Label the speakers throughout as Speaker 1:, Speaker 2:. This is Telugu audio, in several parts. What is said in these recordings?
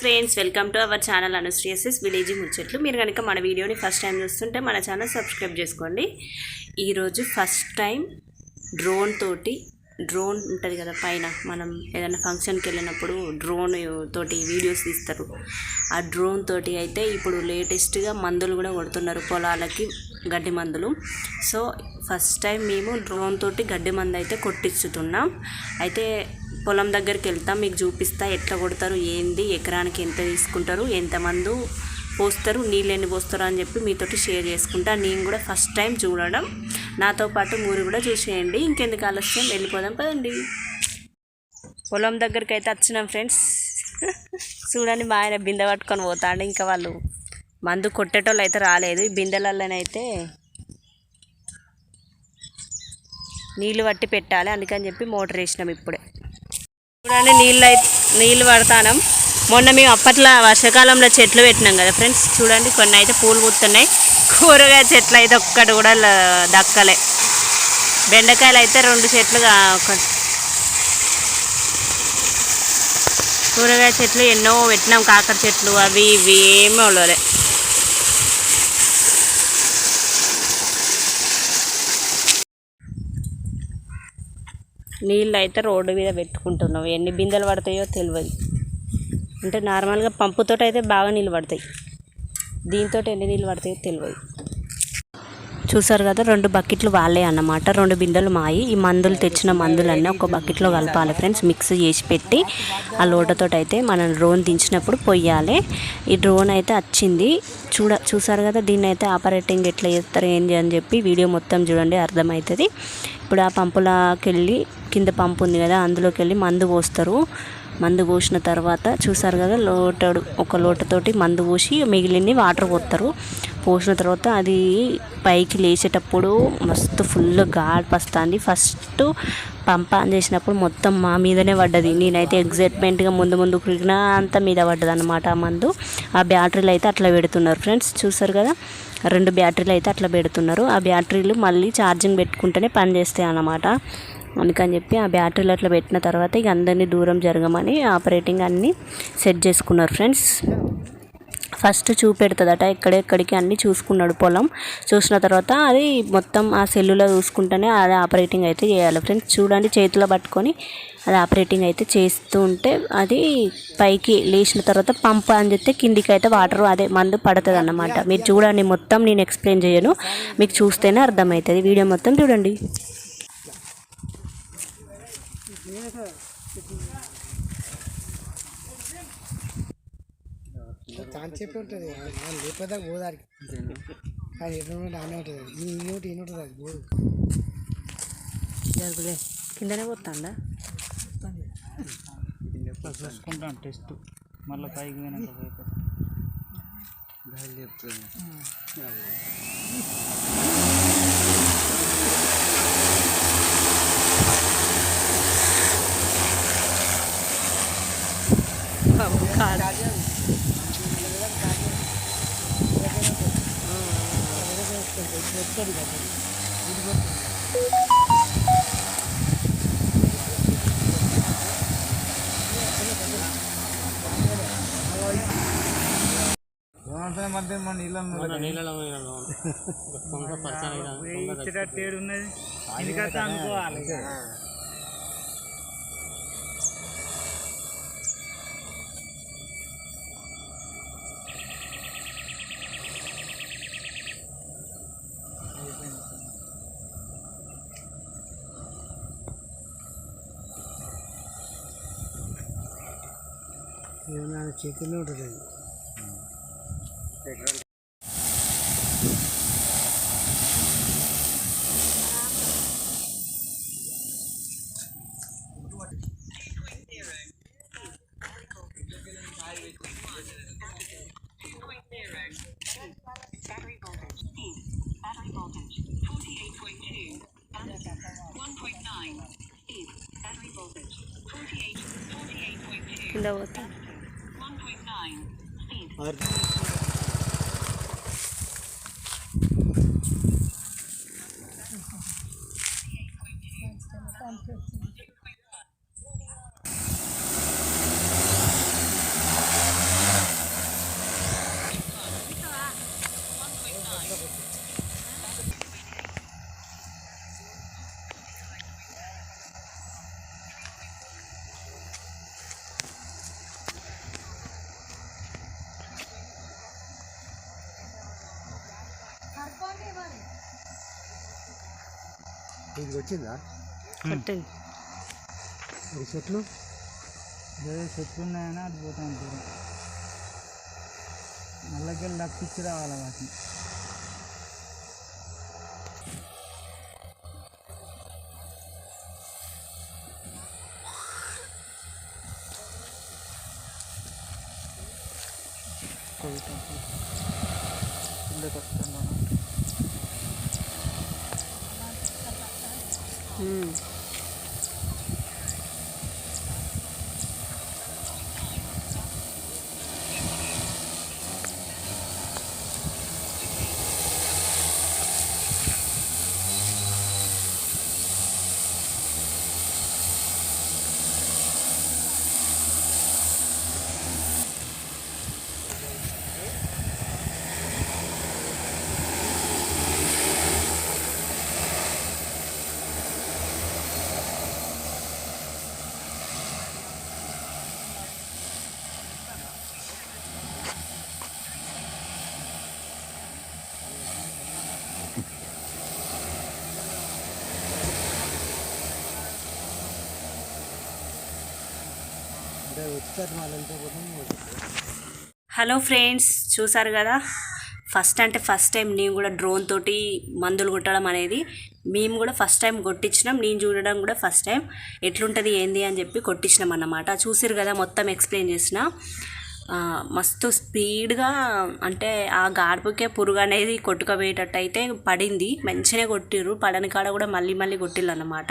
Speaker 1: Friends welcome to our channel అనుశ్రీఎస్ఎస్ village ముచ్చట్లు. మీరు కనుక మన వీడియోని ఫస్ట్ టైం చూస్తుంటే మన ఛానల్ సబ్స్క్రైబ్ చేసుకోండి. ఈరోజు ఫస్ట్ టైం డ్రోన్ తోటి డ్రోన్ ఉంటుంది కదా పైన. మనం ఏదైనా ఫంక్షన్కి వెళ్ళినప్పుడు డ్రోన్ తోటి వీడియోస్ తీస్తారు. ఆ డ్రోన్ తోటి అయితే ఇప్పుడు లేటెస్ట్గా మందులు కూడా కొడుతున్నారు పొలాలకి గడ్డి మందులు. సో ఫస్ట్ టైం మేము డ్రోన్ తోటి గడ్డి మందు అయితే కొట్టించుతున్నాం. అయితే పొలం దగ్గరికి వెళ్తాం మీకు చూపిస్తా ఎట్లా కొడతారు ఏంది ఎకరానికి ఎంత తీసుకుంటారు ఎంత మందు పోస్తారు నీళ్ళు ఎన్ని పోస్తారు అని చెప్పి మీతోటి షేర్ చేసుకుంటా. నేను కూడా ఫస్ట్ టైం చూడడం. నాతో పాటు మీరు కూడా చూసేయండి ఇంకెందుకు ఆలస్యం? వెళ్ళిపోదాం పదండి. పొలం దగ్గరికి అయితే వచ్చినాం ఫ్రెండ్స్. చూడండి మా ఆయన బిందె పట్టుకొని పోతాండి. ఇంకా వాళ్ళు మందు కొట్టేటోళ్ళు అయితే రాలేదు. ఈ బిందెలలోనైతే నీళ్ళు పట్టి పెట్టాలి. అందుకని చెప్పి మోటార్ వేసినాం ఇప్పుడే. చూడండి నీళ్ళు అయితే నీళ్ళు పడతానం. మొన్న మేము అప్పట్లో వర్షాకాలంలో చెట్లు పెట్టినాం కదా ఫ్రెండ్స్. చూడండి కొన్ని అయితే పూలు పూస్తున్నాయి కూరగాయ చెట్లు అయితే ఒక్కటి కూడా దక్కలే. బెండకాయలు అయితే రెండు చెట్లు ఒకటి కూరగాయ చెట్లు ఎన్నో పెట్టినాం కాకర చెట్లు అవి ఇవి ఏమీ ఉండలే. నీళ్ళు అయితే రోడ్డు మీద పెట్టుకుంటున్నాం. ఎన్ని బిందెలు పడతాయో తెలియదు అంటే నార్మల్గా పంపుతో అయితే బాగా నీళ్ళు పడతాయి. దీంతో ఎన్ని నీళ్ళు పడతాయో తెలియదు చూసారు కదా రెండు బకెట్లు వాళ్ళే అన్నమాట. రెండు బిందెలు మాయి. ఈ మందులు తెచ్చిన మందులన్నీ ఒక బకెట్లో కలపాలి ఫ్రెండ్స్. మిక్స్ చేసి పెట్టి ఆ లోటతో అయితే మనం డ్రోన్ దించినప్పుడు పొయ్యాలి. ఈ డ్రోన్ అయితే వచ్చింది చూడ చూసారు కదా దీన్ని అయితే ఆపరేటింగ్ ఎట్లా చేస్తారు ఏంటి అని చెప్పి వీడియో మొత్తం చూడండి అర్థమవుతుంది. ఇప్పుడు ఆ పంపులోకి వెళ్ళి కింద పంపు ఉంది కదా అందులోకి వెళ్ళి మందు పోస్తారు. మందు పోసిన తర్వాత చూసారు కదా లోటడు ఒక లోటతోటి మందు పోసి మిగిలింది వాటర్ పోస్తారు. పోసిన తర్వాత అది పైకి లేచేటప్పుడు మస్తు ఫుల్ గాడ్ వస్తుంది ఫస్ట్ పంప్ అని చేసినప్పుడు మొత్తం మా మీదనే పడ్డది. నేనైతే ఎగ్జైట్మెంట్గా ముందు ముందు కురిగినా అంత మీద పడ్డది అనమాట ఆ మందు. ఆ బ్యాటరీలు అయితే అట్లా పెడుతున్నారు ఫ్రెండ్స్ చూసారు కదా రెండు బ్యాటరీలు అయితే అట్లా పెడుతున్నారు. ఆ బ్యాటరీలు మళ్ళీ ఛార్జింగ్ పెట్టుకుంటేనే పనిచేస్తాయి అన్నమాట. అందుకని చెప్పి ఆ బ్యాటరీలు అట్లా పెట్టిన తర్వాత ఇక అందరినీ దూరం జరగమని ఆపరేటింగ్ అన్నీ సెట్ చేసుకున్నారు ఫ్రెండ్స్ ఫస్ట్ చూపెడుతుందట ఎక్కడెక్కడికి అన్నీ చూసుకున్నాడు పొలం. చూసిన తర్వాత అది మొత్తం ఆ సెల్లులో చూసుకుంటేనే అది ఆపరేటింగ్ అయితే చేయాలి ఫ్రెండ్స్ చూడండి చేతిలో పట్టుకొని అది ఆపరేటింగ్ అయితే చేస్తూ ఉంటే అది పైకి లేచిన తర్వాత పంప్ అని చెప్తే కిందికి అయితే వాటర్ అదే మందు పడుతుంది అన్నమాట మీరు చూడండి మొత్తం నేను ఎక్స్ప్లెయిన్ చేయను. మీకు చూస్తేనే అర్థమవుతుంది. వీడియో మొత్తం చూడండి.
Speaker 2: తాను చెప్పి ఉంటుంది. లేకపోతే పోదానికి అది ఎటు ఆనే ఉంటుంది. ఈ ఇన్నోటి ఇన్ని ఉంటుంది అది పోదు.
Speaker 1: జరుగులే కిందనే పోతాండా
Speaker 3: చూసుకుంటాను టెస్ట్. మళ్ళీ పైకి పోయినాక పోయిపోతా మధ్య మన నీళ్ళలో ఇచ్చేటట్టు ఏడు ఉన్నది ఇంటికైతే అనుకోవాలి
Speaker 2: ఏమన్నా చేతిలో ఉంటుంది
Speaker 1: Ar
Speaker 4: Thank you.
Speaker 2: ఇది వచ్చిందా?
Speaker 1: కట్టండి
Speaker 2: ఈ చెట్లు?
Speaker 3: ఏదో చెట్లు ఉన్నాయని అది పోతా ఉంటారు. నల్లకెళ్ళి తప్పించి రావాలి వాటిని? కిందకి వస్తున్నాను
Speaker 1: ఉమ్.
Speaker 2: అంటే
Speaker 1: హలో ఫ్రెండ్స్ చూసారు కదా? ఫస్ట్ అంటే ఫస్ట్ టైం నేను కూడా డ్రోన్ తోటి మందులు కొట్టడం అనేది. మేము కూడా ఫస్ట్ టైం కొట్టించినాం. నేను చూడడం కూడా ఫస్ట్ టైం. ఎట్లుంటుంది ఏంది అని చెప్పి కొట్టించినాం అన్నమాట. చూసిరు కదా మొత్తం ఎక్స్ప్లెయిన్ చేసిన. మస్తు స్పీడ్గా అంటే ఆ గాడుపుకే పురుగు అనేది కొట్టుకుపోయేటట్టు అయితే పడింది. మంచిగా కొట్టిర్రు. పడని కాడ కూడా మళ్ళీ మళ్ళీ కొట్టిర్రు అనమాట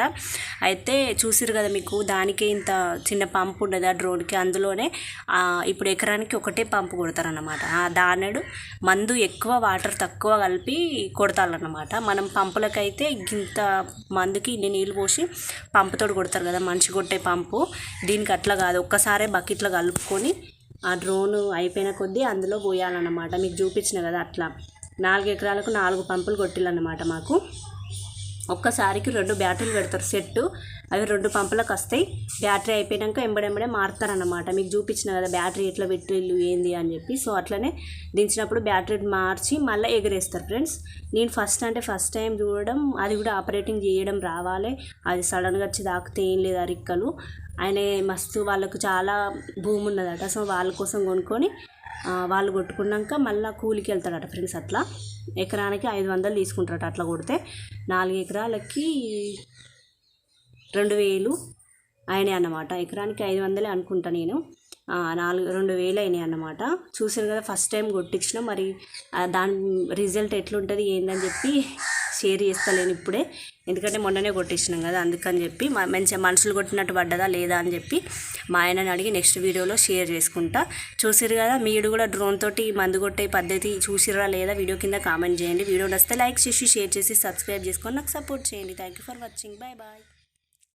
Speaker 1: అయితే చూసిరు కదా మీకు దానికే ఇంత చిన్న పంపు ఉండదు ఆ డ్రోన్కి. అందులోనే ఇప్పుడు ఎకరానికి ఒకటే పంపు కొడతారనమాట ఆ దానడు మందు ఎక్కువ వాటర్ తక్కువ కలిపి కొడతారనమాట మనం పంపులకైతే ఇంత మందుకి ఇన్ని నీళ్ళు పోసి పంపుతోడు కొడతారు కదా మనిషి కొట్టే పంపు. దీనికి అట్లా కాదు. ఒక్కసారే బకెట్లో కలుపుకొని ఆ డ్రోన్ అయిపోయిన కొద్దీ అందులో పోయాలన్నమాట. మీకు చూపించిన కదా అట్లా. నాలుగు ఎకరాలకు నాలుగు పంపులు కొట్టిల్లన్నమాట మాకు. ఒక్కసారికి రెండు బ్యాటరీలు పెడతారు సెట్ అవి రెండు పంపులకు వస్తాయి. బ్యాటరీ అయిపోయాక ఎంబడెంబడే మారుతారన్నమాట. మీకు చూపించిన కదా బ్యాటరీ ఎట్లా పెట్టిల్లు ఏంది అని చెప్పి. సో అట్లనే దించినప్పుడు బ్యాటరీ మార్చి మళ్ళీ ఎగరేస్తారు ఫ్రెండ్స్. నేను ఫస్ట్ అంటే ఫస్ట్ టైం చూడడం అది కూడా ఆపరేటింగ్ చేయడం రావాలి. అది సడన్గా వచ్చి తాకితే ఏం లేదు అరిక్కలు ఆయన మస్తు వాళ్ళకు చాలా భూమి ఉన్నదట సో వాళ్ళ కోసం కొనుక్కొని వాళ్ళు కొట్టుకున్నాక మళ్ళీ కూలికి వెళ్తాడట ఫ్రెండ్స్ అట్లా. ఎకరానికి ఐదు వందలు తీసుకుంటారట అట్లా కొడితే. నాలుగు ఎకరాలకి రెండు వేలు అయినాయి అన్నమాట. ఎకరానికి ఐదు వందలే అనుకుంటా నేను. నాలుగు రెండు వేలు అయినాయి అన్నమాట. చూసారు కదా ఫస్ట్ టైం కొట్టించిన మరి దాని రిజల్ట్ ఎట్లుంటుంది ఏందని చెప్పి షేర్ చేస్తలేను ఇప్పుడే. ఎందుకంటే మొన్ననే కొట్టేసినాం కదా అందుకని చెప్పి మ- మంచిగా మనుషులు కొట్టినట్టు పడ్డదా లేదా అని చెప్పి మా ఆయనని అడిగి నెక్స్ట్ వీడియోలో షేర్ చేసుకుంటా. చూసిరు కదా మీరు కూడా డ్రోన్ తోటి మందు కొట్టే పద్ధతి చూసిరా లేదా వీడియో కింద కామెంట్ చేయండి. వీడియో నచ్చితే లైక్ చేసి షేర్ చేసి సబ్స్క్రైబ్ చేసుకొని నాకు సపోర్ట్ చేయండి. Thank you for watching bye bye